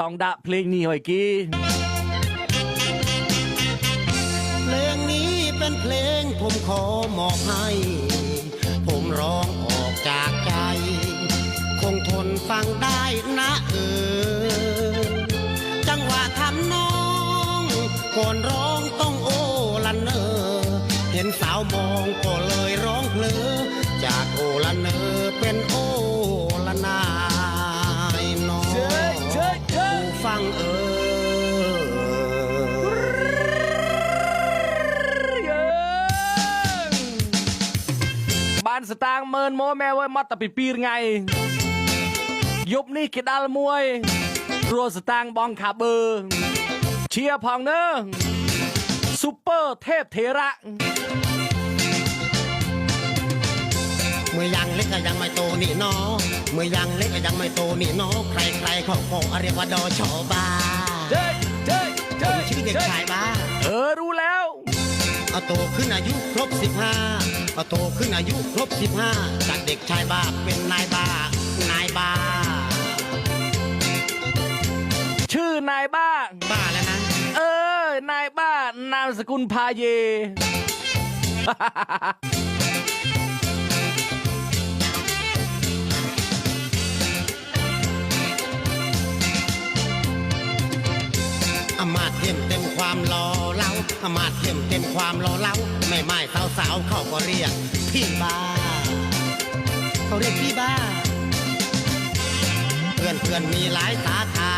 ต้องดะเพลงนี้หอยกี้เพลงนี้เป็นเพลงผมขอมอบให้ ผมร้องออกจากใจ คงทนฟังได้นะเออ จังหวะทำน้องก่อนร้องต้องโอละเนอเห็นสาวมองก็เลยร้องเพลอจากโอละเนอเป็นโอ บ้านสตางค์เมินโมแม่เว้ยมัดตะปีปีรไงยุบนี่กิดัลมวยรัวสตางค์บองขาเบอร์เชียร์พองเนอซุปเปอร์เทพเทระเมื่อยังเล็กก็ยังไม่โตนี่เนอเมื่อยังเล็กก็ยังไม่โตนี่เนอใครใครๆเขาก็เรียกว่าดอชอบาเจ้ยเจ้ยผเจ้มยชื่อเด็กชายบ้าเออรู้แล้วเอาโตขึ้นอายุครบสิบห้า เอาโตขึ้นอายุครบสิบห้าจากเด็กชายบ้าเป็นนายบ้านายบ้า ชื่อนายบ้า บ้าแล้วนะ เออ นายบ้านามสกุลพาเย เต็มเต็มความรอเล่ามด์เต็มเต็มความรอเล่าแม่ไม้สาวสาวเขาก็เรียกพี่บ้าเขาเรียกพี่บ้า เพื่อนเพื่อนมีหลายสาขา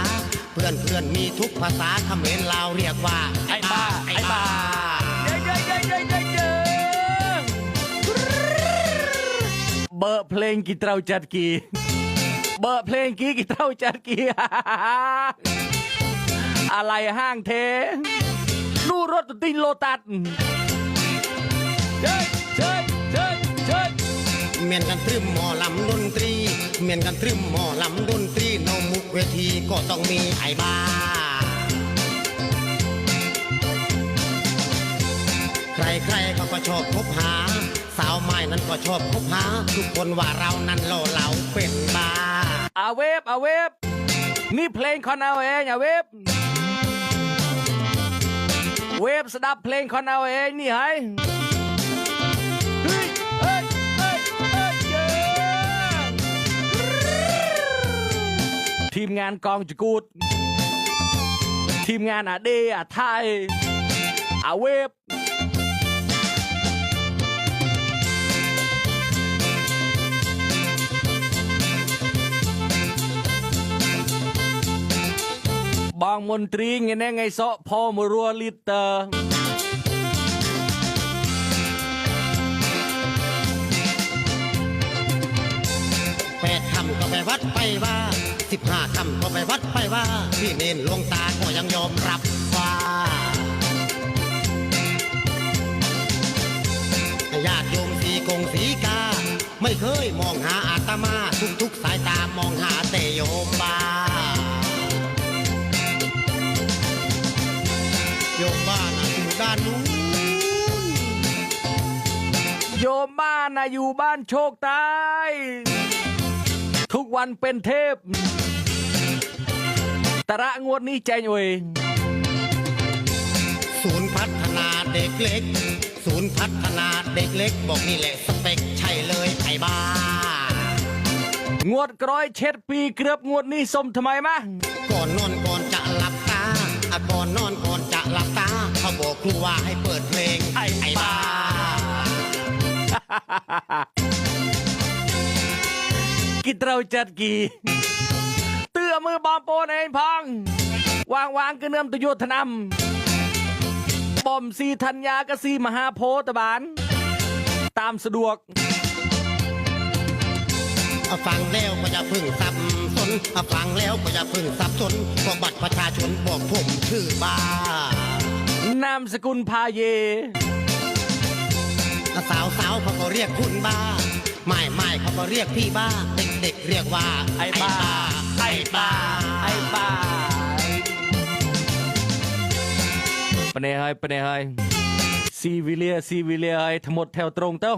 เพื่อนเพื่อนมีทุกภาษาเขมรลาวเรียกว่าไอ้บ้าไอ้บ้าเย้เย้เย้เย้เย้เย้เบอร์เพลงกี่เต้าจัดกี่เบอร์เพลงกี่กี่เต้าจัดกี่ อะไรห้างเทนู่รถติงโลตัสเชิญเชิญเชิญเชิญเมียนกันตรึมหมอลำดนตรี เมียนกันตรึมหมอลำดนตรีโนมุกเวทีก็ต้องมีไอ้บ้าใครๆเขาก็ชอบคบหา สาวใหม่นั้นก็ชอบคบหา ทุกคนว่าเรานั้นโลเหลาเป็นบ้าอาเวฟอาเวฟนี่เพลงคอนเอาเองอาเวฟ เวฟสดับเพลงคอนเอาเองนี่ไงเฮ้ยเฮ้ยเฮ้ยเฮ้ยเย้ทีมงานกองจกูด ทีมงานอาเดอาไทยอาเวฟ บางมนตรีไงแน่ไงเซาะพอมารัวลิตเตอร์แปดคำก็ไปวัดไปว่าสิบห้าคำก็ไปวัดไปว่า พี่เนนหลวงตาก็ยังยอมรับว่าญาติโยมสีกงสีกา ไม่เคยมองหาอาตมา ทุกทุกสายตามองหาแต่โยมบาานอยู่ด้านนู้นโยมบ้านนะอยู่บ้านโชคตายทุกวันเป็นเทพ ตระงวดนี้แจงเว้ยศูนย์พัฒนาเด็กเล็ก ศูนย์พัฒนาเด็กเล็ก บอกนี่แหละสเปคใช่เลยไอ้บ้า งวดกร้อยเช็ดปีเกือบงวดนี้สมทำไมมะก่อนนอนก่อนจะหลับตาอะก่อนนอนก่อน บอกครูว่าให้เปิดเพลงไอ้ไอ้บ้า กิเตราจัดกีเตื้อมือบอมโปนเองพัง วางวางกระเนื่อมตะโยธนำบอมสีธัญญากสีมหาโพตบาน ตามสะดวกเอาฟังแล้วก็จะพึ่งสับสนเอาฟังแล้วก็จะพึ่งสับสนก็บัตรประชาชนบอกผมชื่อบ้า นามสกุลพาเย สาวสาวๆเขาก็เรียกคุณบ้า ไม่ไม่เขาก็เรียกพี่บ้า เด็กเด็กๆเรียกว่าไอ้บ้า ไอ้บ้า ไอ้บ้าปะเนยเฮ้ยปะเนยเฮ้ยซีวิเลียซีวิเลียเฮ้ยทั้งหมดแถวตรงเต้า